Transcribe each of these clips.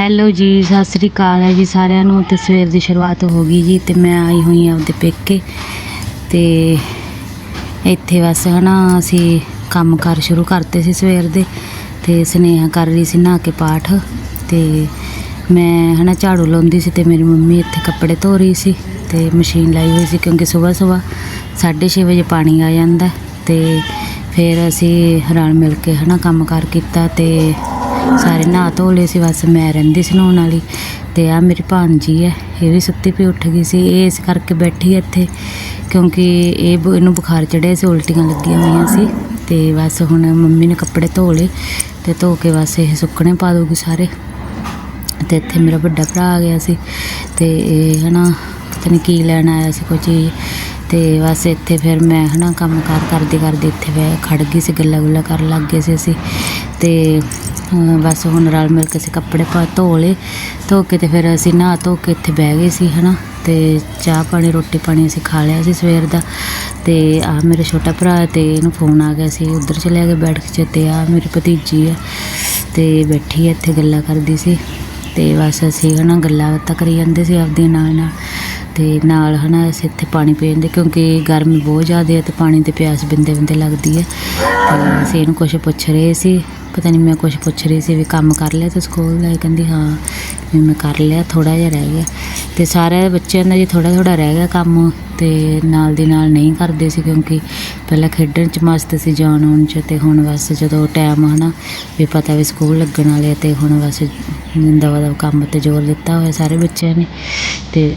Hello ਜੀ, ਸਤਿ ਸ੍ਰੀ ਅਕਾਲ ਹੈ ਜੀ ਸਾਰਿਆਂ ਨੂੰ। ਤੇ ਸਵੇਰ ਦੀ ਸ਼ੁਰੂਆਤ ਹੋ ਗਈ ਜੀ ਤੇ ਮੈਂ ਆਈ ਹੋਈ ਹਾਂ ਉਹਦੇ ਪੇਕੇ। ਤੇ ਇੱਥੇ ਬਸ ਹਨਾ ਅਸੀਂ ਕੰਮ ਕਾਰ ਸ਼ੁਰੂ ਕਰਤੇ ਸੀ ਸਵੇਰ ਦੇ ਤੇ ਸਨੇਹਾ ਕਰ ਰਹੀ ਸੀ ਨਹਾ ਕੇ ਪਾਠ। ਤੇ ਮੈਂ ਹਨਾ ਝਾੜੂ ਲਾਉਂਦੀ ਸੀ ਤੇ ਮੇਰੀ ਮੰਮੀ ਇੱਥੇ ਕੱਪੜੇ ਧੋ ਰਹੀ ਸੀ ਤੇ ਮਸ਼ੀਨ ਲਾਈ ਹੋਈ ਸੀ ਕਿਉਂਕਿ ਸਵੇਰ ਸਵੇਰ 6:30 ਵਜੇ ਪਾਣੀ ਆ ਜਾਂਦਾ। ਤੇ ਫਿਰ ਅਸੀਂ ਰਲ ਮਿਲ ਕੇ ਹਨਾ ਕੰਮ ਕਾਰ ਕੀਤਾ ਤੇ ਸਾਰੇ ਨਹਾ ਧੋ ਲਏ ਸੀ, ਬਸ ਮੈਂ ਰਹਿੰਦੀ ਸੀ ਨਹਾਉਣ ਵਾਲੀ ਤੇ ਆ ਮੇਰੀ ਭਾਣਜੀ ਹੈ, ਇਹ ਵੀ ਸੁੱਤੀ ਪਈ ਉੱਠ ਗਈ ਸੀ, ਇਹ ਇਸ ਕਰਕੇ ਬੈਠੀ ਹੈ ਇੱਥੇ ਕਿਉਂਕਿ ਇਹ ਬ- ਇਹਨੂੰ ਬੁਖਾਰ ਚੜਿਆ ਸੀ, ਉਲਟੀਆਂ ਲੱਗੀਆਂ ਹੋਈਆਂ ਸੀ ਤੇ ਬਸ ਹੁਣ ਮੰਮੀ ਨੇ ਕੱਪੜੇ ਧੋ ਲਏ ਤੇ ਧੋ ਕੇ ਬਸ ਇਹ ਸੁੱਕਣੇ ਪਾ ਦੂਗੀ ਸਾਰੇ ਤੇ ਇੱਥੇ ਮੇਰਾ ਵੱਡਾ ਭਰਾ ਆ ਗਿਆ ਸੀ ਤੇ ਇਹ ਹਨਾ ਪਤਾ ਨਹੀਂ ਕੀ ਲੈਣ ਆਇਆ ਸੀ ਕੋਈ ਚੀਜ਼ ਤੇ ਬਸ ਇੱਥੇ ਫਿਰ ਮੈਂ ਹਨਾ ਕੰਮ ਕਾਰ ਕਰਦੀ ਕਰਦੀ ਇੱਥੇ ਬੈ ਖੜ ਗਈ ਸੀ, ਗੱਲਾਂ ਗੁੱਲਾਂ ਕਰਨ ਲੱਗ ਗਏ ਸੀ ਅਸੀਂ ਤੇ ਬਸ ਹੁਣ ਰਲ ਮਿਲ ਕੇ ਅਸੀਂ ਕੱਪੜੇ ਪਾ ਧੋ ਲਏ। ਧੋ ਕੇ ਤੇ ਫਿਰ ਅਸੀਂ ਨਹਾ ਧੋ ਕੇ ਇੱਥੇ ਬਹਿ ਗਏ ਸੀ, ਹਨਾ। ਤੇ ਚਾਹ ਪਾਣੀ, ਰੋਟੀ ਪਾਣੀ ਅਸੀਂ ਖਾ ਲਿਆ ਸੀ ਸਵੇਰ ਦਾ। ਤੇ ਆ ਮੇਰਾ ਛੋਟਾ ਭਰਾ ਤੇ ਇਹਨੂੰ ਫੋਨ ਆ ਗਿਆ ਸੀ। ਉਧਰ ਚਲੇ ਗਏ ਬੈਠ ਕੇ ਤੇ ਆ ਮੇਰੀ ਭਤੀਜੀ ਆ ਤੇ ਬੈਠੀ ਆ ਇੱਥੇ ਗੱਲਾਂ ਕਰਦੀ ਸੀ। ਤੇ ਬਸ ਅਸੀਂ, ਹਨਾ, ਗੱਲਾਂ ਬਾਤਾਂ ਕਰੀ ਜਾਂਦੇ ਸੀ ਆਪਦੇ ਨਾਲ ਨਾਲ। ਤੇ ਨਾਲ, ਹਨਾ, ਅਸੀਂ ਇੱਥੇ ਪਾਣੀ ਪੀ ਜਾਂਦੇ ਕਿਉਂਕਿ ਗਰਮੀ ਬਹੁਤ ਜ਼ਿਆਦਾ ਹੈ ਤੇ ਪਾਣੀ ਤੇ ਪਿਆਸ ਬਿੰਦੇ ਬਿੰਦੇ ਲੱਗਦੀ ਹੈ। ਤੇ ਅਸੀਂ ਇਹਨੂੰ ਕੁਝ ਪੁੱਛ ਰਹੇ ਸੀ। ਪਤਾ ਨਹੀਂ ਮੈਂ ਕੁਝ ਪੁੱਛ ਰਹੀ ਸੀ ਵੀ ਕੰਮ ਕਰ ਲਿਆ ਤੇ ਸਕੂਲ ਦਾ? ਇਹ ਕਹਿੰਦੀ, ਹਾਂ। ਵੀ ਮੈਂ ਕਰ ਲਿਆ ਥੋੜਾ ਜਿਹਾ ਰਹਿ ਗਿਆ। ਤੇ ਸਾਰੇ ਬੱਚਿਆਂ ਦਾ ਜੀ ਥੋੜਾ ਥੋੜਾ ਰਹਿ ਗਿਆ ਕੰਮ, ਤੇ ਨਾਲ ਦੀ ਨਾਲ ਨਹੀਂ ਕਰਦੇ ਸੀ ਕਿਉਂਕਿ ਪਹਿਲਾਂ ਖੇਡਣ ਚ ਮਸਤ ਸੀ ਜਾਣ ਆਉਣ ਚ, ਤੇ ਹੁਣ ਬਸ ਜਦੋਂ ਟਾਈਮ ਹਨਾ ਵੀ ਪਤਾ ਵੀ ਸਕੂਲ ਲੱਗਣ ਵਾਲੇ ਆ, ਤੇ ਹੁਣ ਬਸ ਦਵਾ ਦਵਾ ਕੰਮ ਤੇ ਜ਼ੋਰ ਦਿੱਤਾ ਹੋਇਆ ਸਾਰੇ ਬੱਚਿਆਂ ਨੇ। ਤੇ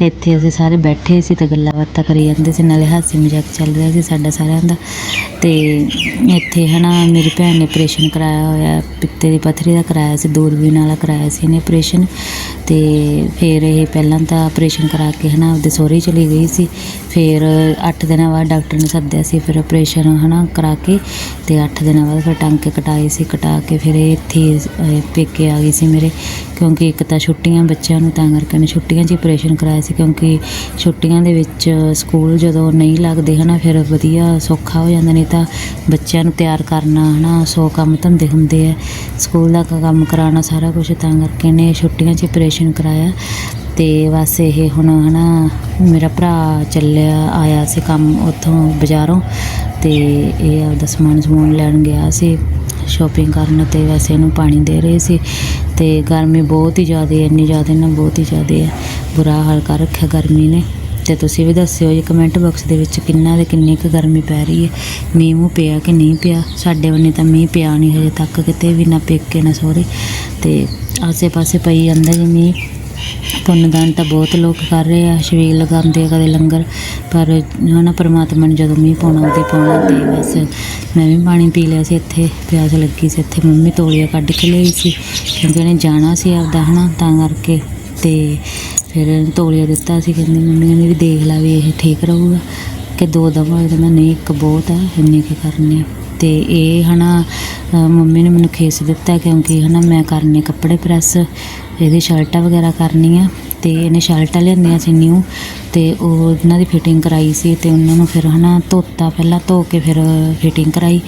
ਇੱਥੇ ਅਸੀਂ ਸਾਰੇ ਬੈਠੇ ਸੀ ਤੇ ਗੱਲਾਂ ਬਾਤਾਂ ਕਰੀ ਜਾਂਦੇ ਸੀ, ਨਾਲੇ ਹਾਸੀ ਮਜ਼ਾਕ ਚੱਲ ਰਿਹਾ ਸੀ ਸਾਡਾ ਸਾਰਿਆਂ ਦਾ। ਤੇ ਇੱਥੇ ਹਨਾ ਮੇਰੀ ਭੈਣ ਨੇ ਆਪਰੇਸ਼ਨ ਕਰਾਇਆ ਹੋਇਆ, ਪਿੱਤੇ ਦੀ ਪੱਥਰੀ ਦਾ ਕਰਾਇਆ ਸੀ, ਦੂਰਬੀਨ ਵਾਲਾ ਕਰਾਇਆ ਸੀ ਇਹਨੇ ਆਪਰੇਸ਼ਨ ਤੇ ਫਿਰ ਇਹ ਪਹਿਲਾਂ ਤਾਂ ਆਪਰੇਸ਼ਨ ਕਰਾ ਕੇ ਹਨਾ ਆਪਦੇ ਸਹੁਰੇ ਚਲੀ ਗਈ ਸੀ। ਫਿਰ 8 ਦਿਨਾਂ ਬਾਅਦ ਡਾਕਟਰ ਨੇ ਸੱਦਿਆ ਸੀ, ਫਿਰ ਆਪਰੇਸ਼ਨ ਹਨਾ ਕਰਾ ਕੇ ਤੇ 8 ਦਿਨਾਂ ਬਾਅਦ ਫਿਰ ਟਾਂਕੇ ਕਟਾਏ ਸੀ, ਕਟਾ ਕੇ ਫਿਰ ਇਹ ਇੱਥੇ ਪੇਕੇ ਆ ਗਈ ਸੀ ਮੇਰੇ, ਕਿਉਂਕਿ ਇੱਕ ਤਾਂ ਛੁੱਟੀਆਂ ਬੱਚਿਆਂ ਨੂੰ ਤਾਂ ਕਰਕੇ ਨੇ ਛੁੱਟੀਆਂ 'ਚ ਆਪਰੇਸ਼ਨ ਕਰਾਇਆ ਸੀ, ਕਿਉਂਕਿ ਛੁੱਟੀਆਂ ਦੇ ਵਿੱਚ ਸਕੂਲ ਜਦੋਂ ਨਹੀਂ ਲੱਗਦੇ ਹਨਾ ਫਿਰ ਵਧੀਆ ਸੌਖਾ ਹੋ ਜਾਂਦਾ, ਨਹੀਂ ਤਾਂ ਬੱਚਿਆਂ ਨੂੰ ਤਿਆਰ ਕਰਨਾ ਹਨਾ, ਸੌ ਕੰਮ ਧੰਦੇ ਹੁੰਦੇ ਆ ਸਕੂਲ ਦਾ ਕੰਮ ਕਰਾਉਣਾ ਸਾਰਾ ਕੁਝ ਤਾਂ ਕਰਕੇ ਨੇ ਛੁੱਟੀਆਂ 'ਚ ਆਪਰੇਸ਼ਨ ਕਰਾਇਆ। ਤੇ ਬਸ ਇਹ ਹੁਣ ਹਨਾ ਮੇਰਾ ਭਰਾ ਚੱਲਿਆ, ਆਇਆ ਸੀ ਕੰਮ ਉੱਥੋਂ ਬਾਜ਼ਾਰੋਂ ਤੇ ਇਹ ਆਪਦਾ ਸਮਾਨ ਸਮੂਨ ਲੈਣ ਗਿਆ ਸੀ ਸ਼ਾਪਿੰਗ ਕਰਨ ਤੇ ਵੈਸੇ ਇਹਨੂੰ ਪਾਣੀ ਦੇ ਰਹੇ ਸੀ ਤੇ ਗਰਮੀ ਬਹੁਤ ਹੀ ਜ਼ਿਆਦਾ ਹੈ, ਇੰਨੀ ਜ਼ਿਆਦਾ ਨਾ ਬਹੁਤ ਹੀ ਜ਼ਿਆਦਾ ਹੈ, ਬੁਰਾ ਹਾਲ ਕਰ ਰੱਖਿਆ ਗਰਮੀ ਨੇ ਤੇ ਤੁਸੀਂ ਵੀ ਦੱਸਿਓ ਜੀ ਕਮੈਂਟ ਬਾਕਸ ਦੇ ਵਿੱਚ ਕਿੰਨਾ ਦੇ ਕਿੰਨੀ ਕੁ ਗਰਮੀ ਪੈ ਰਹੀ ਹੈ, ਮੀਂਹ ਮੂੰਹ ਪਿਆ ਕਿ ਨਹੀਂ ਪਿਆ, ਸਾਡੇ ਬੰਨੇ ਤਾਂ ਮੀਂਹ ਪਿਆ ਨਹੀਂ ਹਜੇ ਤੱਕ ਕਿਤੇ ਵੀ ਨਾ ਪੇਕੇ ਨਾ ਸਹੁਰੇ ਤੇ ਆਸੇ ਪਾਸੇ ਪਈ ਜਾਂਦਾ ਜੀ ਮੀਂਹ ਪੁੰਨਦਾਨ ਤਾਂ ਬਹੁਤ ਲੋਕ ਕਰ ਰਹੇ ਆ ਛਬੀਲ ਲਗਾਉਂਦੇ ਆ ਕਦੇ ਲੰਗਰ ਪਰ ਹਨਾ ਪਰਮਾਤਮਾ ਨੇ ਜਦੋਂ ਮੀਂਹ ਪਾਉਣਾ ਉਹਦੇ ਪਾਉਣਾ ਤੇ ਬਸ ਮੈਂ ਵੀ ਪਾਣੀ ਪੀ ਲਿਆ ਸੀ ਇੱਥੇ ਪਿਆਸ ਲੱਗੀ ਸੀ ਇੱਥੇ ਮੰਮੀ ਤੋਲੀਆ ਕੱਢ ਕੇ ਲਈ ਸੀ ਕਿਉਂਕਿ ਉਹਨੇ ਜਾਣਾ ਸੀ ਆਪਦਾ ਹਨਾ ਤਾਂ ਕਰਕੇ ਤੇ ਫਿਰ ਇਹਨੂੰ ਤੋਲੀਆ ਦਿੱਤਾ ਸੀ ਕਹਿੰਦੀ ਮੰਮੀ ਨੇ ਵੀ ਦੇਖ ਲਾ ਵੀ ਇਹ ਠੀਕ ਰਹੂਗਾ ਕਿ ਦੋ ਦਵਾਂ ਮੈਂ ਨਹੀਂ ਇੱਕ ਬਹੁਤ ਆ ਇੰਨੇ ਕੀ ਕਰਨੇ ਆ। ਤੇ ਇਹ ਹਨਾ ਅ, ਮੰਮੀ ਨੇ ਮੈਨੂੰ ਖੇਸ ਦਿੱਤਾ ਕਿਉਂਕਿ ਹਨਾ ਮੈਂ ਕਰਨੇ ਕੱਪੜੇ ਪ੍ਰੈਸ ਇਹਦੀ ਸ਼ਰਟਾਂ ਵਗੈਰਾ ਕਰਨੀਆਂ ਤੇ ਇਹਨੇ ਸ਼ਰਟਾਂ ਲਿਆਂਦੀਆਂ ਸੀ ਨਿਊ ਤੇ ਉਹ ਉਹਨਾਂ ਦੀ ਫਿਟਿੰਗ ਕਰਾਈ ਸੀ ਤੇ ਉਹਨਾਂ ਨੂੰ ਫਿਰ ਹਨਾ ਧੋਤਾ, ਪਹਿਲਾਂ ਧੋ ਕੇ ਫਿਰ ਫਿਟਿੰਗ ਕਰਾਈ।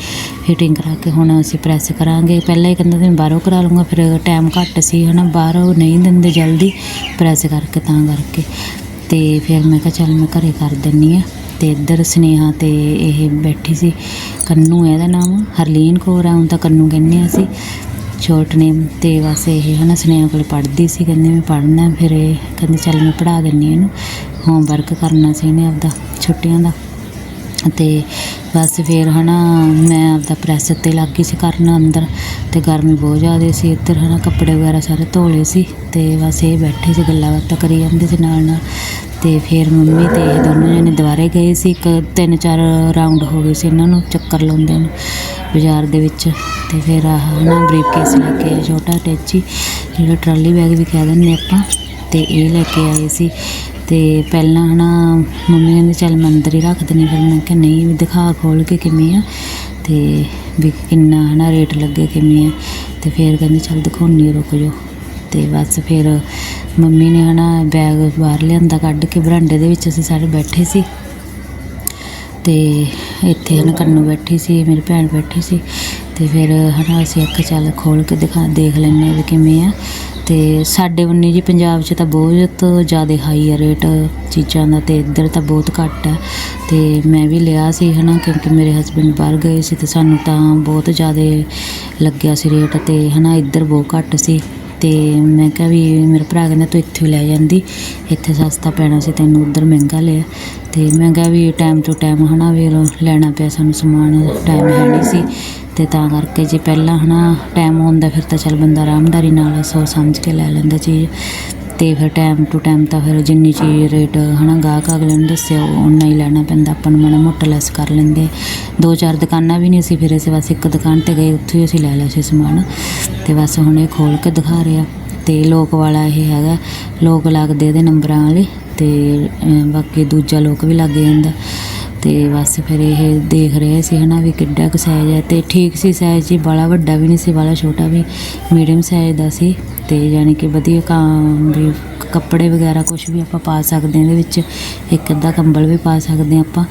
ਫਿਟਿੰਗ ਕਰਾ ਕੇ ਹੁਣ ਅਸੀਂ ਪ੍ਰੈਸ ਕਰਾਂਗੇ। ਪਹਿਲਾਂ ਹੀ ਕਹਿੰਦਾ ਸੀ ਬਾਹਰੋਂ ਕਰਾ ਲੂੰਗਾ ਫਿਰ ਟਾਈਮ ਘੱਟ ਸੀ ਹਨਾ, ਬਾਹਰੋਂ ਨਹੀਂ ਦਿੰਦੇ ਜਲਦੀ। ਪ੍ਰੈਸ ਕਰਕੇ ਤਾਂ ਕਰਕੇ। ਤੇ ਫਿਰ ਮੈਂ ਕਿਹਾ ਚੱਲ ਮੈਂ ਘਰੇ ਕਰ ਦਿੰਨੀ ਆ। ਤੇ ਇੱਧਰ ਸਨੇਹਾ ਤੇ ਇਹ ਬੈਠੀ ਸੀ। ਕੰਨੂ ਹੈ ਇਹਦਾ ਨਾਮ ਹਰਲੀਨ ਕੌਰ ਆ ਹੁਣ ਤਾਂ ਕੰਨੂ ਕਹਿੰਦੇ ਆ ਅਸੀਂ। ਸ਼ੋਰਟ ਨੇਮ ਤੇ ਬਸ ਇਹ ਹਨਾ ਸੁਨੇਹਾ ਕੋਲ ਪੜ੍ਹਦੀ ਸੀ, ਕਹਿੰਦੀ ਮੈਂ ਪੜ੍ਹਨਾ, ਫਿਰ ਇਹ ਕਹਿੰਦੀ ਚੱਲ ਮੈਂ ਪੜ੍ਹਾ ਦਿੰਨੀ ਇਹਨੂੰ ਹੋਮਵਰਕ ਕਰਨਾ ਸੀ ਇਹਨੇ ਆਪਦਾ ਛੁੱਟੀਆਂ ਦਾ। ਤੇ ਬਸ ਫਿਰ ਹਨਾ ਮੈਂ ਆਪਦਾ ਪ੍ਰੈਸ ਉੱਤੇ ਲੱਗ ਗਈ ਸੀ ਕਰਨ ਅੰਦਰ ਤੇ ਗਰਮੀ ਬਹੁਤ ਜ਼ਿਆਦਾ ਸੀ ਇੱਧਰ ਹਨਾ ਕੱਪੜੇ ਵਗੈਰਾ ਸਾਰੇ ਧੋ ਲਏ ਸੀ ਤੇ ਬਸ ਇਹ ਬੈਠੇ ਸੀ ਗੱਲਾਂ ਬਾਤਾਂ ਕਰੀ ਜਾਂਦੇ ਸੀ ਨਾਲ ਨਾਲ ਤੇ ਫਿਰ ਮੰਮੀ ਤੇ ਇਹ ਦੋਨੋਂ ਜਣੇ ਦੁਬਾਰੇ ਗਏ ਸੀ ਇੱਕ ਤਿੰਨ ਚਾਰ ਰਾਉਂਡ ਹੋ ਗਏ ਸੀ ਇਹਨਾਂ ਨੂੰ ਚੱਕਰ ਲਾਉਂਦੇ ਨੂੰ ਬਾਜ਼ਾਰ ਦੇ ਵਿੱਚ ਤੇ ਫਿਰ ਆਹ ਹਨਾ ਬਰੀਫ ਕੇਸ ਲੈ ਕੇ ਆਏ ਛੋਟਾ ਟੈਚੀ ਜਿਹੜਾ ਟਰਾਲੀ ਬੈਗ ਵੀ ਕਹਿ ਦਿੰਦੇ ਆਪਾਂ ਤੇ ਇਹ ਲੈ ਕੇ ਆਏ ਸੀ ਤੇ ਪਹਿਲਾਂ ਹਨਾ ਮੰਮੀ ਕਹਿੰਦੀ ਚੱਲ ਮੈਂ ਹੀ ਰੱਖ ਦਿੰਦੇ ਫਿਰ ਮੈਂ ਕਿਹਾ ਨਹੀਂ ਵੀ ਦਿਖਾ ਖੋਲ ਕੇ ਕਿਵੇਂ ਆ। ਤੇ ਵੀ ਕਿੰਨਾ ਹਨਾ ਰੇਟ ਲੱਗੇ ਕਿਵੇਂ ਆ। ਤੇ ਫਿਰ ਕਹਿੰਦੀ ਚੱਲ ਦਿਖਾਉਣੀ ਰੁਕ ਜਾਓ। ਤੇ ਬਸ ਫਿਰ ਮੰਮੀ ਨੇ ਹਨਾ ਬੈਗ ਬਾਹਰ ਲਿਆਂਦਾ ਕੱਢ ਕੇ, ਬਰਾਂਡੇ ਦੇ ਵਿੱਚ ਅਸੀਂ ਸਾਰੇ ਬੈਠੇ ਸੀ। ਤੇ ਇੱਥੇ ਹਨ ਕੰਨੂ ਬੈਠੀ ਸੀ, ਮੇਰੀ ਭੈਣ ਬੈਠੀ ਸੀ। ਤੇ ਫਿਰ ਹਨਾ ਅਸੀਂ ਅੱਖ ਚੱਲ ਖੋਲ ਕੇ ਦਿਖਾ, ਦੇਖ ਲੈਂਦੇ ਹਾਂ ਵੀ ਕਿਵੇਂ ਆ। ਤੇ ਸਾਡੇ ਉੰਨੀ ਜੀ ਪੰਜਾਬ 'ਚ ਤਾਂ ਬਹੁਤ ਜ਼ਿਆਦਾ ਹਾਈ ਆ ਰੇਟ ਚੀਜ਼ਾਂ ਦਾ ਤੇ ਇੱਧਰ ਤਾਂ ਬਹੁਤ ਘੱਟ ਹੈ ਤੇ ਮੈਂ ਵੀ ਲਿਆ ਸੀ ਹਨਾ, ਕਿਉਂਕਿ ਮੇਰੇ ਹਸਬੰਡ ਬਾਹਰ ਗਏ ਸੀ ਤੇ ਸਾਨੂੰ ਤਾਂ ਬਹੁਤ ਜ਼ਿਆਦਾ ਲੱਗਿਆ ਸੀ ਰੇਟ ਤੇ ਹਨਾ, ਇੱਧਰ ਬਹੁਤ ਘੱਟ ਸੀ। ਤੇ ਮੈਂ ਕਿਹਾ ਵੀ ਮੇਰੇ ਭਰਾ ਕਹਿੰਦਾ ਤੂੰ ਇੱਥੋਂ ਲੈ ਜਾਂਦੀ, ਇੱਥੇ ਸਸਤਾ ਪੈਣਾ ਸੀ ਤੈਨੂੰ, ਉੱਧਰ ਮਹਿੰਗਾ ਲਿਆ। ਤੇ ਮੈਂ ਕਿਹਾ ਵੀ ਟਾਈਮ ਟੂ ਟਾਈਮ ਹਨਾ ਵੀ ਲੈਣਾ ਪਿਆ ਸਾਨੂੰ ਸਮਾਨ ਟਾਈਮ ਹੈ ਨਹੀਂ ਸੀ। ਤੇ ਤਾਂ ਕਰਕੇ ਜੇ ਪਹਿਲਾਂ ਹਨਾ ਟਾਈਮ ਹੁੰਦਾ ਫਿਰ ਤਾਂ ਚੱਲ ਬੰਦਾ ਆਰਾਮਦਾਰੀ ਨਾਲ ਸੋਚ ਸਮਝ ਕੇ ਲੈ ਲੈਂਦਾ ਚੀਜ਼ ਤੇ ਫਿਰ ਟਾਈਮ ਟੂ ਟਾਈਮ ਤਾਂ ਫਿਰ ਜਿੰਨੀ ਚੀਜ਼ ਰੇਟ ਹਨਾ ਗਾਹਕ ਅਗਲੇ ਨੂੰ ਦੱਸਿਆ ਉਹ ਉਨਾ ਹੀ ਲੈਣਾ ਪੈਂਦਾ, ਆਪਾਂ ਨੂੰ ਮਾੜਾ ਮੋਟਾ ਲੈਸ ਕਰ ਲੈਂਦੇ। ਦੋ ਚਾਰ ਦੁਕਾਨਾਂ ਵੀ ਨਹੀਂ ਅਸੀਂ ਫਿਰ ਅਸੀਂ ਬਸ ਇੱਕ ਦੁਕਾਨ ਤੇ ਗਏ, ਉੱਥੇ ਹੀ ਅਸੀਂ ਲੈ ਲਿਆ ਸੀ ਸਮਾਨ। ਤੇ ਬਸ ਹੁਣ ਇਹ ਖੋਲ ਕੇ ਦਿਖਾ ਰਿਹਾ ਤੇ ਲੋਕ ਵਾਲਾ ਇਹ ਹੈਗਾ, ਲੋਕ ਲੱਗਦੇ ਇਹਦੇ ਨੰਬਰਾਂ ਵਾਲੇ ਤੇ ਬਾਕੀ ਦੂਜਾ ਲੋਕ ਵੀ ਲੱਗ ਜਾਂਦਾ। ਤੇ ਬਸ ਫਿਰ ਇਹ ਦੇਖ ਰਹੇ ਸੀ ਹਨਾ ਵੀ ਕਿੱਡਾ ਕੁ ਸਾਈਜ਼ ਹੈ ਤੇ ਠੀਕ ਸੀ ਸਾਈਜ਼ ਜੀ, ਬਾਲਾ ਵੱਡਾ ਵੀ ਨਹੀਂ ਸੀ, ਬਾਲਾ ਛੋਟਾ ਵੀ ਮੀਡੀਅਮ ਸਾਈਜ਼ ਦਾ ਸੀ ਤੇ ਯਾਨੀ ਕਿ ਵਧੀਆ ਕਾਂ ਵੀ, ਕੱਪੜੇ ਵਗੈਰਾ ਕੁਝ ਵੀ ਆਪਾਂ ਪਾ ਸਕਦੇ ਹਾਂ ਇਹਦੇ ਵਿੱਚ, ਇੱਕ ਅੱਧਾ ਕੰਬਲ ਵੀ ਪਾ ਸਕਦੇ ਹਾਂ ਆਪਾਂ,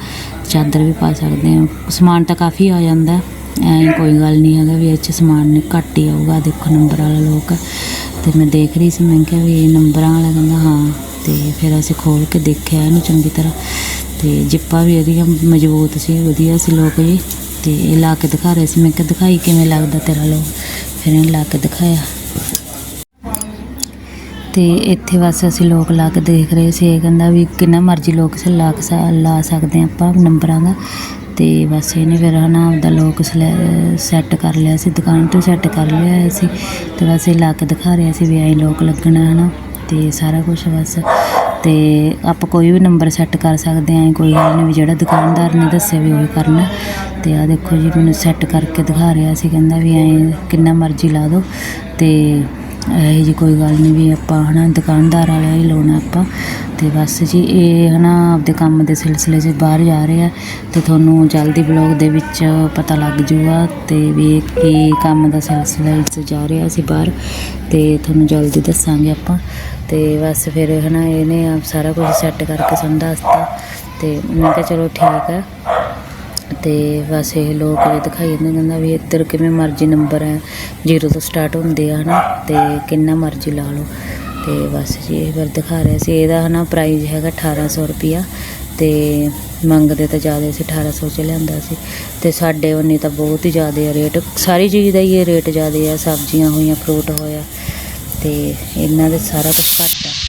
ਚਾਦਰ ਵੀ ਪਾ ਸਕਦੇ ਹਾਂ, ਸਮਾਨ ਤਾਂ ਕਾਫੀ ਆ ਜਾਂਦਾ, ਐਂ ਕੋਈ ਗੱਲ ਨਹੀਂ ਹੈਗਾ ਵੀ ਇਹ 'ਚ ਸਮਾਨ ਘੱਟ ਹੀ ਆਊਗਾ, ਦੇਖੋ ਨੰਬਰ ਵਾਲਾ ਲੋਕ, ਤੇ ਮੈਂ ਦੇਖ ਰਹੀ ਸੀ, ਮੈਂ ਕਿਹਾ ਵੀ ਇਹ ਨੰਬਰਾਂ ਵਾਲਾ ਕਹਿੰਦਾ ਹਾਂ, ਤੇ ਫਿਰ ਅਸੀਂ ਖੋਲ ਕੇ ਦੇਖਿਆ ਇਹਨੂੰ ਚੰਗੀ ਤਰ੍ਹਾਂ ਤੇ ਜਿੱਪਾਂ ਵੀ ਇਹਦੀਆਂ ਮਜ਼ਬੂਤ ਸੀ, ਵਧੀਆ ਸੀ ਲੋਕ ਜੀ। ਤੇ ਇਹ ਲਾ ਕੇ ਦਿਖਾ ਰਹੇ ਸੀ। ਮੈਂ ਕਿਹਾ, ਦਿਖਾਈ ਕਿਵੇਂ ਲੱਗਦਾ ਤੇਰਾ ਲੋਕ? ਫਿਰ ਇਹਨੇ ਲਾ ਕੇ ਦਿਖਾਇਆ। ਤੇ ਇੱਥੇ ਬਸ ਅਸੀਂ ਲੋਕ ਲਾ ਕੇ ਦੇਖ ਰਹੇ ਸੀ। ਇਹ ਕਹਿੰਦਾ ਵੀ ਕਿੰਨਾ ਮਰਜ਼ੀ ਲੋਕ ਸ ਲਾ ਕੇ ਲਾ ਸਕਦੇ ਹਾਂ ਆਪਾਂ ਨੰਬਰਾਂ ਦਾ। ਤੇ ਬਸ ਇਹਨੇ ਫਿਰ ਹਨਾ ਆਪਦਾ ਲੋਕ ਸੈੱਟ ਕਰ ਲਿਆ ਸੀ। ਦੁਕਾਨ ਤੋਂ ਸੈੱਟ ਕਰ ਲਿਆ ਹੋਇਆ ਸੀ। ਤੇ ਬਸ ਇਹ ਲਾ ਕੇ ਦਿਖਾ ਰਿਹਾ ਸੀ ਵੀ ਐਂ ਲੋਕ ਲੱਗਣਾ ਹਨਾ। ਤੇ ਸਾਰਾ ਕੁਝ ਬਸ ਤੇ ਆਪਾਂ ਕੋਈ ਵੀ ਨੰਬਰ ਸੈੱਟ ਕਰ ਸਕਦੇ ਆਂ ਕੋਈ ਗੱਲ ਨਹੀਂ ਵੀ ਜਿਹੜਾ ਦੁਕਾਨਦਾਰ ਨੇ ਦੱਸਿਆ ਵੀ ਉਹੀ ਕਰਨਾ। ਤੇ ਆ ਦੇਖੋ ਜੀ, ਮੈਨੂੰ ਸੈੱਟ ਕਰਕੇ ਦਿਖਾ ਰਿਹਾ ਸੀ, ਕਹਿੰਦਾ ਵੀ ਐਂ ਕਿੰਨਾ ਮਰਜ਼ੀ ਲਾ ਦਿਓ। ਤੇ ਇਹ ਜੀ ਕੋਈ ਗੱਲ ਨਹੀਂ ਵੀ ਆਪਾਂ ਹਨਾ ਦੁਕਾਨਦਾਰ ਵਾਲਿਆ ਹੀ ਲਾਉਣਾ ਆਪਾਂ। ਤੇ ਬਸ ਜੀ, ਇਹ ਹਨਾ ਆਪਦੇ ਕੰਮ ਦੇ ਸਿਲਸਿਲੇ 'ਚ ਬਾਹਰ ਜਾ ਰਹੇ ਆ ਤੇ ਤੁਹਾਨੂੰ ਜਲਦੀ ਬਲੌਗ ਦੇ ਵਿੱਚ ਪਤਾ ਲੱਗ ਜੂਗਾ ਤੇ ਵੀ ਕੀ ਕੰਮ ਦਾ ਸਿਲਸਿਲਾ ਵਿੱਚ ਜਾ ਰਿਹਾ ਸੀ ਬਾਹਰ। ਤੇ ਤੁਹਾਨੂੰ ਜਲਦੀ ਦੱਸਾਂਗੇ ਆਪਾਂ। ਤੇ ਬਸ ਫਿਰ ਹਨਾ ਇਹਨੇ ਆਪ ਸਾਰਾ ਕੁਝ ਸੈੱਟ ਕਰਕੇ ਸਾਨੂੰ ਦੱਸਤਾ। ਤੇ ਮੈਂ ਕਿਹਾ ਚਲੋ ਠੀਕ ਹੈ ਤੇ ਬਸ ਇਹ ਲੋਕ ਇਹ ਦਿਖਾਈ ਜਾਂਦੇ ਕਹਿੰਦਾ ਵੀ ਇੱਧਰ ਕਿਵੇਂ ਮਰਜ਼ੀ ਨੰਬਰ ਹੈ ਜ਼ੀਰੋ ਤੋਂ ਸਟਾਰਟ ਹੁੰਦੇ ਆ ਹਨਾ, ਤੇ ਕਿੰਨਾ ਮਰਜ਼ੀ ਲਾ ਲਓ। ਤੇ ਬਸ ਜੀ ਇਹ ਫਿਰ ਦਿਖਾ ਰਿਹਾ ਸੀ, ਇਹਦਾ ਹਨਾ ਪ੍ਰਾਈਸ ਹੈਗਾ 1800 ਰੁਪਿਆ ਤੇ ਮੰਗਦੇ ਤਾਂ ਜ਼ਿਆਦਾ ਸੀ 1800 ਚ ਲਿਆਂਦਾ ਸੀ। ਤੇ ਸਾਡੇ ਉਹਨੇ ਤਾਂ ਬਹੁਤ ਹੀ ਜ਼ਿਆਦਾ ਆ ਰੇਟ ਸਾਰੀ ਚੀਜ਼ ਦਾ ਹੀ ਇਹ ਰੇਟ ਜ਼ਿਆਦਾ ਆ, ਸਬਜ਼ੀਆਂ ਹੋਈਆਂ ਫਰੂਟ ਹੋਇਆ, ਤੇ ਇਹਨਾਂ ਦੇ ਸਾਰਾ ਕੁਝ ਘੱਟ ਆ।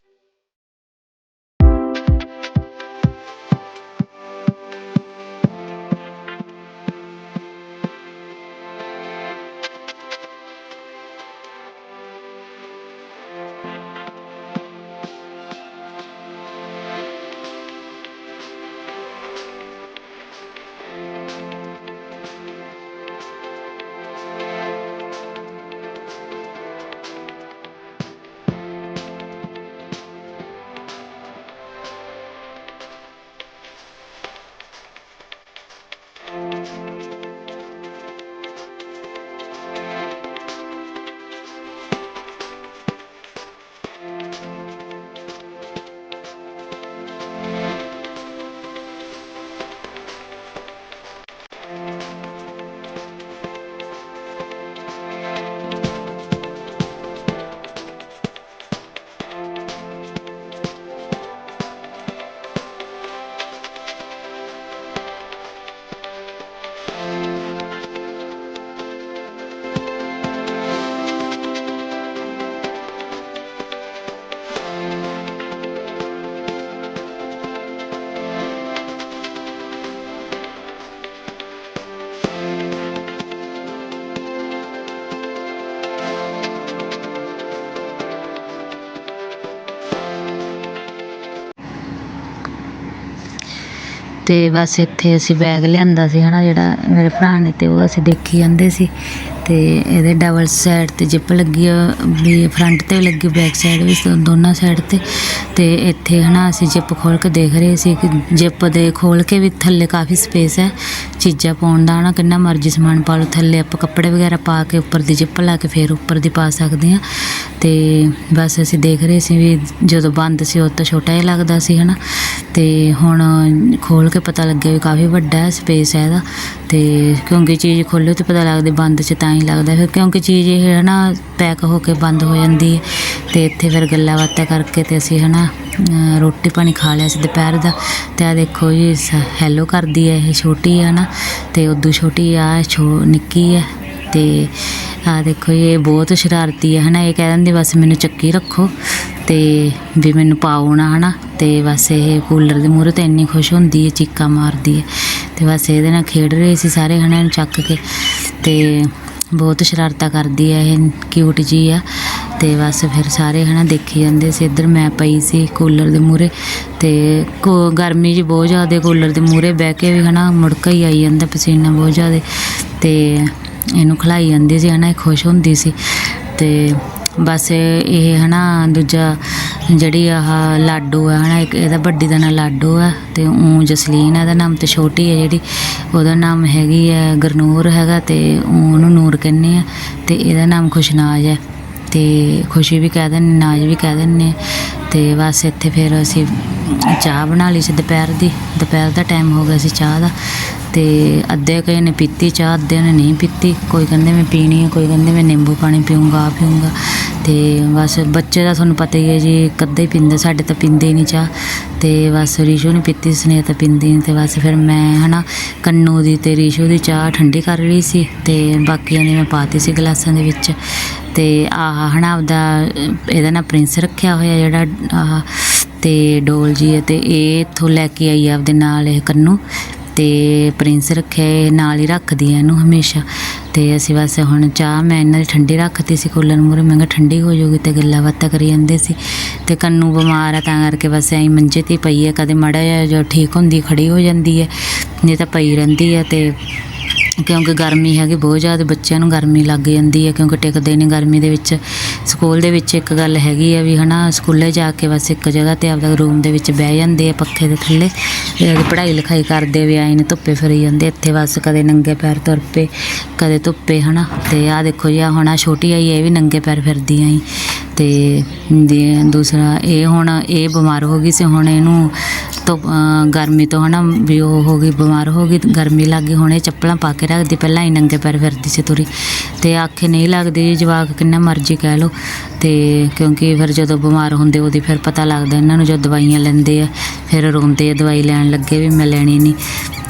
ਅਤੇ ਬਸ ਇੱਥੇ ਅਸੀਂ ਬੈਗ ਲਿਆਂਦਾ ਸੀ ਹੈ ਨਾ ਜਿਹੜਾ ਮੇਰੇ ਭਰਾ ਨੇ ਅਤੇ ਉਹ ਅਸੀਂ ਦੇਖੀ ਜਾਂਦੇ ਸੀ। ਅਤੇ ਇਹਦੇ ਡਬਲ ਸਾਈਡ ਤੇ ਜਿੱਪ ਲੱਗੀ ਆ, ਵੀ ਫਰੰਟ ਤੇ ਲੱਗੀ ਬੈਕ ਸਾਈਡ ਵੀ ਦੋਨਾਂ ਸਾਈਡ ਤੇ। ਅਤੇ ਇੱਥੇ ਹੈ ਨਾ ਅਸੀਂ ਜਿੱਪ ਖੋਲ੍ਹ ਕੇ ਦੇਖ ਰਹੇ ਸੀ ਕਿ ਜਿੱਪ ਦੇ ਖੋਲ੍ਹ ਕੇ ਵੀ ਥੱਲੇ ਕਾਫੀ ਸਪੇਸ ਹੈ। ਚੀਜ਼ਾਂ ਪਾਉਣ ਦਾ ਨਾ ਕਿੰਨਾ ਮਰਜ਼ੀ ਸਮਾਨ ਪਾ ਲਓ। ਥੱਲੇ ਆਪਾਂ ਕੱਪੜੇ ਵਗੈਰਾ ਪਾ ਕੇ ਉੱਪਰ ਦੀ ਜਿੱਪ ਲਾ ਕੇ ਫਿਰ ਉੱਪਰ ਦੀ ਪਾ ਸਕਦੇ ਹਾਂ। ਤੇ ਬਸ ਅਸੀਂ ਦੇਖ ਰਹੇ ਸੀ ਵੀ ਜਦੋਂ ਬੰਦ ਸੀ ਉਹ ਤਾਂ ਛੋਟਾ ਜਿਹਾ ਲੱਗਦਾ ਸੀ, ਹਨਾ। ਤੇ ਹੁਣ ਖੋਲ ਕੇ ਪਤਾ ਲੱਗਿਆ ਵੀ ਕਾਫੀ ਵੱਡਾ ਹੈ ਸਪੇਸ ਹੈ ਇਹਦਾ। ਤੇ ਕਿਉਂਕਿ ਚੀਜ਼ ਖੋਲ੍ਹੋ ਤੇ ਪਤਾ ਲੱਗਦਾ ਬੰਦ 'ਚ ਤਾਂ ਹੀ ਲੱਗਦਾ ਫਿਰ ਕਿਉਂਕਿ ਚੀਜ਼ ਇਹ ਹੈ ਨਾ ਪੈਕ ਹੋ ਕੇ ਬੰਦ ਹੋ ਜਾਂਦੀ ਹੈ। ਤੇ ਇੱਥੇ ਫਿਰ ਗੱਲਾਂ ਬਾਤਾਂ ਕਰਕੇ ਤੇ ਅਸੀਂ, ਹਨਾ ਅਹ ਰੋਟੀ ਪਾਣੀ ਖਾ ਲਿਆ ਸੀ ਦੁਪਹਿਰ ਦਾ ਤੇ ਆ ਦੇਖੋ ਜੀ ਹੈਲੋ ਕਰਦੀ ਹੈ ਇਹ ਛੋਟੀ ਹੈ ਨਾ ਤੇ ਉਦੋਂ ਛੋਟੀ ਆ ਛੋ ਨਿੱਕੀ ਹੈ ਤੇ ਆ ਦੇਖੋ ਜੀ, ਇਹ ਬਹੁਤ ਸ਼ਰਾਰਤੀ ਹੈ ਹਨਾ ਇਹ ਕਹਿ ਦਿੰਦੀ ਬਸ ਮੈਨੂੰ ਚੱਕੀ ਰੱਖੋ ਤੇ ਵੀ ਮੈਨੂੰ ਪਾਓ ਨਾ ਹਨਾ ਤੇ ਬਸ ਇਹ ਕੂਲਰ ਦੇ ਮੂਹਰੇ ਤੇ ਇੰਨੀ ਖੁਸ਼ ਹੁੰਦੀ ਹੈ ਚੀਕਾਂ ਮਾਰਦੀ ਹੈ ਤੇ ਬਸ ਇਹਦੇ ਨਾਲ ਖੇਡ ਰਹੇ ਸੀ ਸਾਰੇ ਹਨਾ ਇਹਨੂੰ ਚੱਕ ਕੇ ਤੇ ਬਹੁਤ ਸ਼ਰਾਰਤਾਂ ਕਰਦੀ ਹੈ ਇਹ ਕਿਊਟ ਜੀ ਆ ਤੇ ਬਸ ਫਿਰ ਸਾਰੇ ਹਨਾ ਦੇਖੀ ਜਾਂਦੇ ਸੀ। ਇੱਧਰ ਮੈਂ ਪਈ ਸੀ ਕੂਲਰ ਦੇ ਮੂਹਰੇ ਤੇ ਕੋ ਗਰਮੀ ਜੀ ਬਹੁਤ ਜ਼ਿਆਦਾ ਕੂਲਰ ਦੇ ਮੂਹਰੇ ਬਹਿ ਕੇ ਵੀ ਹਨਾ ਮੁੜਕਾ ਹੀ ਆਈ ਜਾਂਦਾ ਪਸੀਨਾ ਬਹੁਤ ਜ਼ਿਆਦਾ ਤੇ ਇਹਨੂੰ ਖਿਲਾਈ ਜਾਂਦੀ ਸੀ ਹਨਾ, ਇਹ ਖੁਸ਼ ਹੁੰਦੀ ਸੀ। ਤੇ ਬਸ ਇਹ ਹਨਾ ਦੂਜਾ ਜਿਹੜੀ ਆਹ ਲਾਡੂ ਆ ਹਨਾ, ਇੱਕ ਇਹਦਾ ਵੱਡੀ ਦਾ ਨਾਂ ਲਾਡੂ ਆ ਤੇ ਉਹ ਜਸਲੀਨ ਆ, ਇਹਦਾ ਨਾਮ ਤੇ ਛੋਟੀ ਹੈ ਜਿਹੜੀ, ਉਹਦਾ ਨਾਮ ਹੈਗੀ ਹੈ ਗਰਨੂਰ ਹੈਗਾ ਤੇ ਊਂ ਉਹਨੂੰ ਨੂਰ ਕਹਿੰਦੇ ਆ ਤੇ ਇਹਦਾ ਨਾਮ ਖੁਸ਼ਨਾਜ ਹੈ ਤੇ ਖੁਸ਼ੀ ਵੀ ਕਹਿ ਦਿੰਦੇ, ਨਾਜ ਵੀ ਕਹਿ ਦਿੰਦੇ ਆ। ਤੇ ਬਸ ਇੱਥੇ ਫਿਰ ਅਸੀਂ ਚਾਹ ਬਣਾ ਲਈ ਸੀ ਦੁਪਹਿਰ ਦੀ। ਦੁਪਹਿਰ ਦਾ ਟਾਈਮ ਹੋ ਗਿਆ ਸੀ ਚਾਹ ਦਾ। ਤੇ ਅੱਧੇ ਕਈ ਨੇ ਪੀਤੀ ਚਾਹ, ਅੱਧੇ ਨੇ ਨਹੀਂ ਪੀਤੀ। ਕੋਈ ਕਹਿੰਦੇ ਮੈਂ ਪੀਣੀ ਹੈ ਕੋਈ ਕਹਿੰਦੇ ਮੈਂ ਨਿੰਬੂ ਪਾਣੀ ਪੀਊਂਗਾ ਆ ਪੀਊਂਗਾ। ਤੇ ਬਸ ਬੱਚੇ ਦਾ ਤੁਹਾਨੂੰ ਪਤਾ ਹੀ ਹੈ ਜੀ ਕੱਦੇ ਹੀ ਪੀਂਦੇ, ਸਾਡੇ ਤਾਂ ਪੀਂਦੇ ਹੀ ਨਹੀਂ ਚਾਹ। ਤੇ ਬਸ ਰੀਸ਼ੂ ਨੇ ਪੀਤੀ ਸਨੇ ਤਾਂ ਪੀਂਦੀ ਨਹੀਂ ਤੇ ਬਸ ਫਿਰ ਮੈਂ ਹਨਾ, ਕੰਨੂ ਦੀ ਤੇ ਰੀਸ਼ੂ ਦੀ ਚਾਹ ਠੰਡੀ ਕਰ ਲਈ ਸੀ। ਤੇ ਬਾਕੀਆਂ ਦੀ ਮੈਂ ਪਾਤੀ ਸੀ ਗਲਾਸਾਂ ਦੇ ਵਿੱਚ। ਤੇ ਆਹ ਹਨਾ ਆਪਦਾ ਇਹਦਾ ਨਾਂ ਪ੍ਰਿੰਸ ਰੱਖਿਆ ਹੋਇਆ ਜਿਹੜਾ, ਆਹ ਤੇ ਡੋਲ ਜੀ ਹੈ ਤੇ ਇਹ ਇੱਥੋਂ ਲੈ ਕੇ ਆਈ ਆ ਆਪਦੇ ਨਾਲ ਇਹ ਕੰਨੂ ਤੇ ਪ੍ਰਿੰਸ ਰੱਖਿਆ, ਇਹ ਨਾਲ ਹੀ ਰੱਖਦੀ ਆ ਇਹਨੂੰ ਹਮੇਸ਼ਾ। ਤੇ ਅਸੀਂ ਬਸ ਹੁਣ ਚਾਹ ਮੈਂ ਇਹਨਾਂ ਦੀ ਠੰਡੀ ਰੱਖਤੀ ਸੀ ਕੂਲਰ ਮੂਹਰੇ ਮੈਂ ਕਿਹਾ ਠੰਡੀ ਹੋ ਜਾਊਗੀ ਤੇ ਗੱਲਾਂ ਬਾਤਾਂ ਕਰੀ ਜਾਂਦੇ ਸੀ। ਤੇ ਕੰਨੂ ਬਿਮਾਰ ਆ ਤਾਂ ਕਰਕੇ ਬਸ ਐਂ ਮੰਜੇ ਤੇ ਪਈ ਹੈ ਕਦੇ ਮਾੜਾ ਜਿਹਾ ਜੋ ਠੀਕ ਹੁੰਦੀ ਖੜੀ ਹੋ ਜਾਂਦੀ ਹੈ, ਨਹੀਂ ਤਾਂ ਪਈ ਰਹਿੰਦੀ ਹੈ ਤੇ ਕਿਉਂਕਿ ਗਰਮੀ ਹੈਗੀ ਬਹੁਤ ਜ਼ਿਆਦਾ ਬੱਚਿਆਂ ਨੂੰ ਗਰਮੀ ਲੱਗ ਜਾਂਦੀ ਹੈ ਕਿਉਂਕਿ ਟਿਕਦੇ ਨੇ ਗਰਮੀ ਦੇ ਵਿੱਚ। ਸਕੂਲ ਦੇ ਵਿੱਚ ਇੱਕ ਗੱਲ ਹੈਗੀ ਆ ਵੀ ਹਨਾ, ਸਕੂਲੇ ਜਾ ਕੇ ਬਸ ਇੱਕ ਜਗ੍ਹਾ ਤੇ ਆਪਦਾ ਰੂਮ ਦੇ ਵਿੱਚ ਬਹਿ ਜਾਂਦੇ ਆ ਪੱਖੇ ਦੇ ਥੱਲੇ ਜਿਹੜੀ ਪੜ੍ਹਾਈ ਲਿਖਾਈ ਕਰਦੇ ਵੀ ਆਏ ਨੇ, ਧੁੱਪੇ ਫਿਰੀ ਜਾਂਦੇ ਇੱਥੇ ਬਸ ਕਦੇ ਨੰਗੇ ਪੈਰ ਤੁਰ ਪਏ, ਕਦੇ ਧੁੱਪੇ ਹਨਾ। ਤੇ ਆਹ ਦੇਖੋ ਜੀ, ਆਹ ਹੁਣ ਆਹ ਛੋਟੀ ਆਈ ਇਹ ਵੀ ਨੰਗੇ ਪੈਰ ਫਿਰਦੀ ਆਈ ਤੇ ਦੇ- ਦੂਸਰਾ, ਇਹ ਹੁਣ ਇਹ ਬਿਮਾਰ ਹੋ ਗਈ ਸੀ, ਹੁਣ ਇਹਨੂੰ ਤੋਂ ਗਰਮੀ ਤੋਂ ਹਨਾ ਵੀ ਉਹ ਹੋ ਗਈ, ਬਿਮਾਰ ਹੋ ਗਈ, ਗਰਮੀ ਲੱਗ ਗਈ, ਹੁਣ ਇਹ ਚੱਪਲਾਂ ਪਾ ਕੇ ਰੱਖਦੀ, ਪਹਿਲਾਂ ਹੀ ਨੰਗੇ ਪੈਰ ਫਿਰਦੀ ਸੀ ਤੁਰੀ। ਤੇ ਆਖੇ ਨਹੀਂ ਲੱਗਦੀ ਜੀ ਜਵਾਕ, ਕਿੰਨਾ ਮਰਜ਼ੀ ਕਹਿ ਲਓ। ਤੇ ਕਿਉਂਕਿ ਫਿਰ ਜਦੋਂ ਬਿਮਾਰ ਹੁੰਦੇ ਉਹਦੀ ਫਿਰ ਪਤਾ ਲੱਗਦਾ, ਇਹਨਾਂ ਨੂੰ ਜੋ ਦਵਾਈਆਂ ਲੈਂਦੇ ਆ, ਫਿਰ ਰੋਂਦੇ ਆ, ਦਵਾਈ ਲੈਣ ਲੱਗੇ ਵੀ ਮੈਂ ਲੈਣੀ ਨਹੀਂ।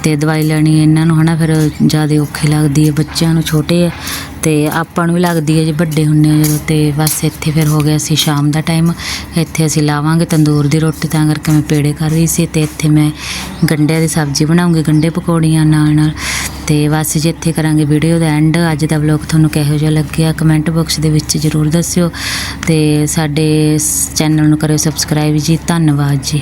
ਤੇ ਦਵਾਈ ਲੈਣੀ ਇਹਨਾਂ ਨੂੰ ਹਨਾ, ਫਿਰ ਜ਼ਿਆਦਾ ਔਖੀ ਲੱਗਦੀ ਹੈ, ਬੱਚਿਆਂ ਨੂੰ ਛੋਟੇ ਆ ਤੇ ਆਪਾਂ ਨੂੰ ਵੀ ਲੱਗਦੀ ਹੈ ਜੇ ਵੱਡੇ ਹੁੰਨੇ ਆ ਜਦੋਂ, ਤੇ ਬਸ ਇੱਥੇ ਫਿਰ ਹੋ ਗਿਆ ਸੀ ਸ਼ਾਮ ਦਾ ਟਾਈਮ ਇੱਥੇ ਅਸੀਂ ਲਾਵਾਂਗੇ ਤੰਦੂਰ ਦੀ ਰੋਟੀ, ਤਾਂ ਕਰਕੇ ਮੈਂ ਪੇੜੇ ਕਰ ਰਹੀ ਸੀ, ਤੇ ਇੱਥੇ ਮੈਂ ਗੰਢਿਆਂ ਦੀ ਸਬਜ਼ੀ ਬਣਾਉਂਗੀ ਗੰਢੇ ਪਕੌੜੀਆਂ ਨਾਲ ਨਾਲ, ਤੇ ਬਸ ਜੇ ਇੱਥੇ ਕਰਾਂਗੇ ਵੀਡੀਓ ਦਾ ਐਂਡ ਅੱਜ ਦਾ ਵਲੌਗ ਤੁਹਾਨੂੰ ਕਿਹੋ ਜਿਹਾ ਲੱਗਿਆ ਕਮੈਂਟ ਬਾਕਸ ਦੇ ਵਿੱਚ ਜ਼ਰੂਰ ਦੱਸਿਓ, ਤੇ ਸਾਡੇ ਚੈਨਲ ਨੂੰ ਕਰਿਓ ਸਬਸਕ੍ਰਾਈਬ ਜੀ, ਧੰਨਵਾਦ ਜੀ।